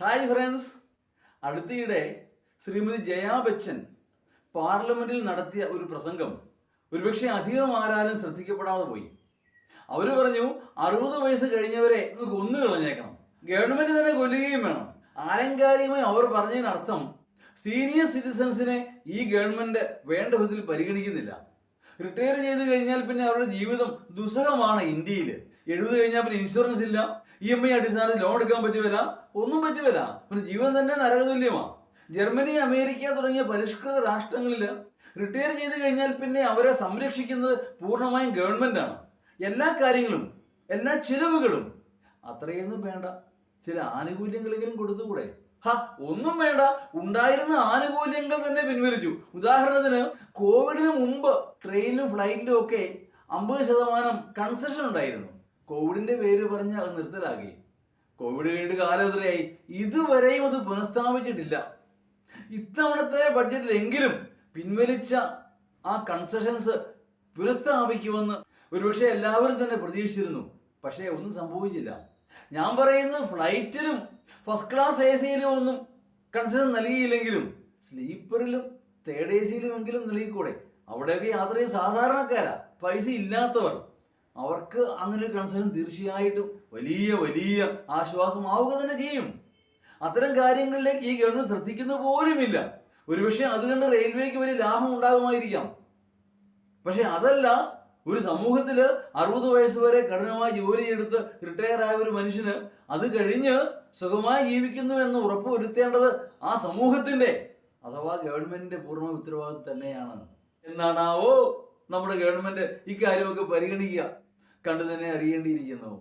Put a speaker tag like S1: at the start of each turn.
S1: Hi friends അടുത്തിടെ ശ്രീമതി ജയാ ബച്ചൻ പാർലമെന്റിൽ നടത്തിയ ഒരു പ്രസംഗം ഒരുപക്ഷെ അധികം ആരാലും ശ്രദ്ധിക്കപ്പെടാതെ പോയി. അവർ പറഞ്ഞു അറുപത് വയസ്സ് കഴിഞ്ഞവരെ നമുക്ക് ഒന്ന് കളഞ്ഞേക്കണം. ഗവൺമെന്റ് തന്നെ കൊല്ലുകയും വേണം. ആലങ്കാരികമായി അവർ പറഞ്ഞതിനർത്ഥം സീനിയർ സിറ്റിസൺസിനെ ഈ ഗവൺമെന്റ് വേണ്ട വിധത്തിൽ പരിഗണിക്കുന്നില്ല. റിട്ടയർ ചെയ്ത് കഴിഞ്ഞാൽ പിന്നെ അവരുടെ ജീവിതം ദുസ്സഹമാണ് ഇന്ത്യയിൽ എഴുപത് കഴിഞ്ഞാൽ പിന്നെ ഇൻഷുറൻസ് ഇല്ല. ഇ എം ഐ അടിസ്ഥാനത്തിൽ ലോൺ എടുക്കാൻ പറ്റുവല്ല? ഒന്നും പറ്റുവല്ല. പിന്നെ ജീവൻ തന്നെ നരകതുല്യമാണ് ജർമ്മനി അമേരിക്ക തുടങ്ങിയ പരിഷ്കൃത രാഷ്ട്രങ്ങളിൽ റിട്ടയർ ചെയ്ത് കഴിഞ്ഞാൽ പിന്നെ അവരെ സംരക്ഷിക്കുന്നത് പൂർണമായും ഗവൺമെന്റാണ് എല്ലാ കാര്യങ്ങളും എല്ലാ ചിലവുകളും. അത്രയൊന്നും വേണ്ട. ചില ആനുകൂല്യങ്ങളെങ്കിലും കൊടുത്തുകൂടെ? ഒന്നും വേണ്ട. ഉണ്ടായിരുന്ന ആനുകൂല്യങ്ങൾ തന്നെ പിൻവലിച്ചു. ഉദാഹരണത്തിന് കോവിഡിന് മുമ്പ് ട്രെയിനിലും ഫ്ലൈറ്റിലും ഒക്കെ അമ്പത് ശതമാനം കൺസെഷൻ ഉണ്ടായിരുന്നു. കോവിഡിന്റെ പേര് പറഞ്ഞ് അത് നിർത്തലാക്കി. കോവിഡ് കഴിഞ്ഞിട്ട് കാലത്തിലായി ഇതുവരെയും അത് പുനഃസ്ഥാപിച്ചിട്ടില്ല. ഇത്തവണത്തെ ബഡ്ജറ്റിലെങ്കിലും പിൻവലിച്ച ആ കൺസെഷൻസ് പുനഃസ്ഥാപിക്കുമെന്ന് ഒരുപക്ഷെ എല്ലാവരും തന്നെ പ്രതീക്ഷിച്ചിരുന്നു. പക്ഷേ ഒന്നും സംഭവിച്ചില്ല. ഞാൻ പറയുന്നത് ഫ്ലൈറ്റിലും ഫസ്റ്റ് ക്ലാസ് എ സിയിലും ഒന്നും കൺസെഷൻ നൽകിയില്ലെങ്കിലും സ്ലീപ്പറിലും തേർഡ് എ സിയിലും എങ്കിലും നൽകിക്കൂടെ? അവിടെയൊക്കെ യാത്ര ചെയ്യുന്ന സാധാരണക്കാരാ പൈസ ഇല്ലാത്തവർ. അവർക്ക് അങ്ങനെ ഒരു കൺസെഷൻ തീർച്ചയായിട്ടും വലിയ വലിയ ആശ്വാസം ആവുക തന്നെ ചെയ്യും. അത്തരം കാര്യങ്ങളിലേക്ക് ഈ ഗവൺമെന്റ് ശ്രദ്ധിക്കുന്ന പോലുമില്ല. ഒരുപക്ഷെ അതുകൊണ്ട് റെയിൽവേക്ക് വലിയ ലാഭം ഉണ്ടാകുമായിരിക്കാം. പക്ഷെ അതല്ല ഒരു സമൂഹത്തിൽ അറുപത് വയസ്സ് വരെ കഠിനമായി ജോലിയെടുത്ത് റിട്ടയർ ആയ ഒരു മനുഷ്യന് അത് കഴിഞ്ഞ് സുഖമായി ജീവിക്കുന്നു എന്ന് ഉറപ്പുവരുത്തേണ്ടത് ആ സമൂഹത്തിന്റെ അഥവാ ഗവൺമെന്റിന്റെ പൂർണ ഉത്തരവാദിത്വം തന്നെയാണ്. എന്നാണാവോ നമ്മുടെ ഗവൺമെന്റ് ഇക്കാര്യമൊക്കെ പരിഗണിക്കുക. കണ്ടു തന്നെ അറിയേണ്ടിയിരിക്കുന്നു.